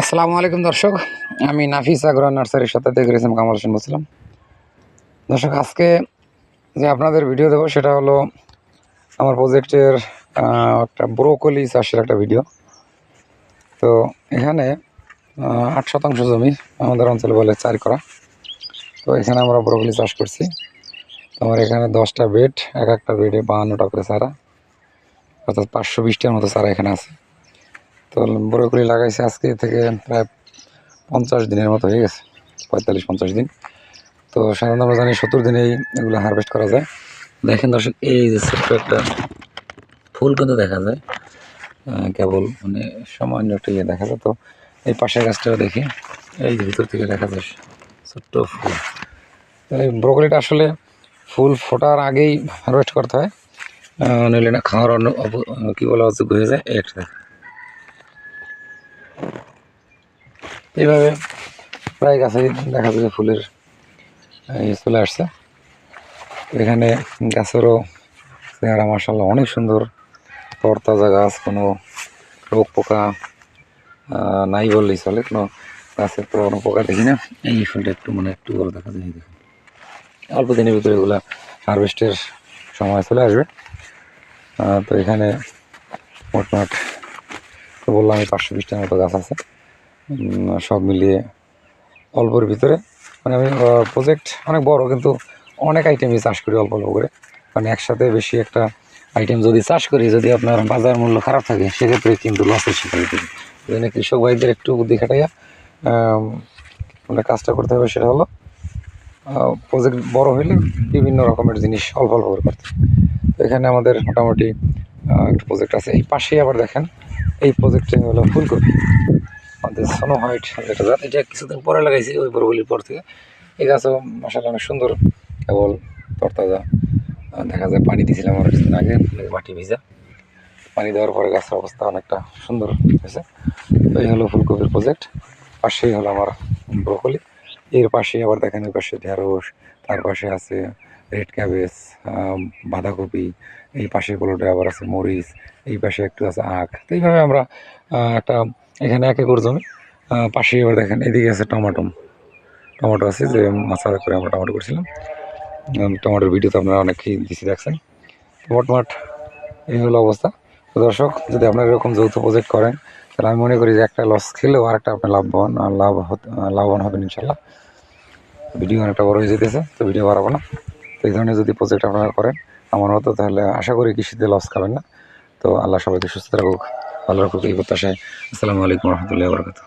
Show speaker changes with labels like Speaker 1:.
Speaker 1: আসসালামু আলাইকুম দর্শক, আমি নাফিস আগ্রহ নার্সারির সাথে থেকে গেছিলাম কামাল হোসেন বলছিলাম। দর্শক, আজকে যে আপনাদের ভিডিও দেবো, সেটা হলো আমার প্রজেক্টের একটা ব্রোকলি চাষের একটা ভিডিও। তো এখানে আট শতাংশ জমি আমাদের অঞ্চলে বলে চার করা। তো এখানে আমরা ব্রোকলি চাষ করছি। তো আমার এখানে দশটা বেড, এক একটা বেডে বাহান্নটা করে চারা। অর্থাৎ পাঁচশো বিশটার মতো চারা এখানে আছে। তো ব্রোকলি লাগাইছে আজকে থেকে প্রায় পঞ্চাশ দিনের মতো হয়ে গেছে, পঁয়তাল্লিশ, পঞ্চাশ দিন। তো সাধারণত আমরা জানি সত্তর দিনেই এগুলো হারভেস্ট করা যায়। দেখেন দর্শক, এই যে ছোট্ট একটা ফুল কিন্তু দেখা যায় কেবল মানে সামান্য একটা ইয়ে দেখা যায়। তো এই পাশের গাছটা দেখি, এই যে ভিতর থেকে দেখা যায় ছোট্ট ফুল। এই ব্রোকলিটা আসলে ফুল ফোটার আগেই হারভেস্ট করতে হয় নইলে না খাওয়ার অন্য কী বলা অযোগ্য হয়ে যায় একটা এইভাবে প্রায় গাছে দেখা যাচ্ছে ফুলের চলে আসছে। এখানে গাছেরও চেহারা মার্শাল্লাহ অনেক সুন্দর। তরতাজা গাছ, কোনো রোগ পোকা নাই বললেই চলে। কোনো গাছের তো কোনো পোকা দেখি না। এই ফুলটা একটু মানে একটু বড় দেখা যায় দেখুন। অল্প দিনের ভিতরে এগুলো হারভেস্টের সময় চলে আসবে। তো এখানে মোটমাট, তো বললাম এই পাঁচশো বিশটার মতো গাছ আছে। সব মিলিয়ে অল্পর ভিতরে। মানে আমি প্রজেক্ট অনেক বড়, কিন্তু অনেক আইটেমই চাষ করি অল্প অল্প করে। মানে একসাথে বেশি একটা আইটেম যদি চাষ করি, যদি আপনার বাজার মূল্য খারাপ থাকে, সেক্ষেত্রে কিন্তু লসের শিকার হতে এই জন্য কৃষক ভাইদের একটু বুদ্ধি খাটাইয়া মানে কাজটা করতে হবে, সেটা হলো প্রজেক্ট বড় হইলে বিভিন্ন রকমের জিনিস অল্প অল্প করে করতে। তো এখানে আমাদের মোটামুটি একটা প্রজেক্ট আছে। এই পাশেই আবার দেখেন, এই প্রজেক্টে হলো ফুলকপি। সোনো হোয়াইট যেটা জাত, এটা কিছুদিন পরে লাগাইছি, ওই বরগুলির পর থেকে। এই গাছও মাসাল্লাহ অনেক সুন্দর, কেবল তরতাজা। দেখা যায় পানি দিয়েছিলাম আমার কিছুদিন আগে মাটি ভিজা। পানি দেওয়ার পরে গাছের অবস্থা অনেকটা সুন্দর হয়েছে। তো এই হলো ফুলকপির প্রজেক্ট পাশেই হলো আমার ব্রোকলি। এর পাশেই আবার দেখেন, ওই পাশে ঢেঁড়স, তার পাশে আছে রেড ক্যাবেজ বাঁধাকপি, এই পাশের গুলোতে আবার আছে মরিচ, এই পাশে একটু আছে আখ। তো এইভাবে আমরা একটা, এখানে এক একর জমি পাশেই এবার দেখেন, এদিকে আছে টমাটো। টমেটো আছে যে মাছা করে আমরা টমেটো করছিলাম। টমেটোর ভিডিও তো আপনারা অনেকেই দিছি দেখছেন। মোটমাট এই হলো অবস্থা। তো দর্শক, যদি আপনারা এরকম যৌথ প্রজেক্ট করেন, তাহলে আমি মনে করি যে একটা লস খেলেও আরেকটা আপনার লাভবান, লাভ লাভবান হবেন ইনশাল্লাহ। ভিডিও অনেকটা বড় হয়ে যেতেছে, তো ভিডিও বাড়াবো না। এই ধরনের যদি প্রজেক্ট আপনারা করেন, আমার মতো তাহলে আশা করি কৃষিতে লস খাবেন না। তো আল্লাহ সবাইকে সুস্থ রাখুক, ভালো রাখুক, এই প্রত্যাশায়। আসসালামু আলাইকুম রহমতুল্লাহ বরকাত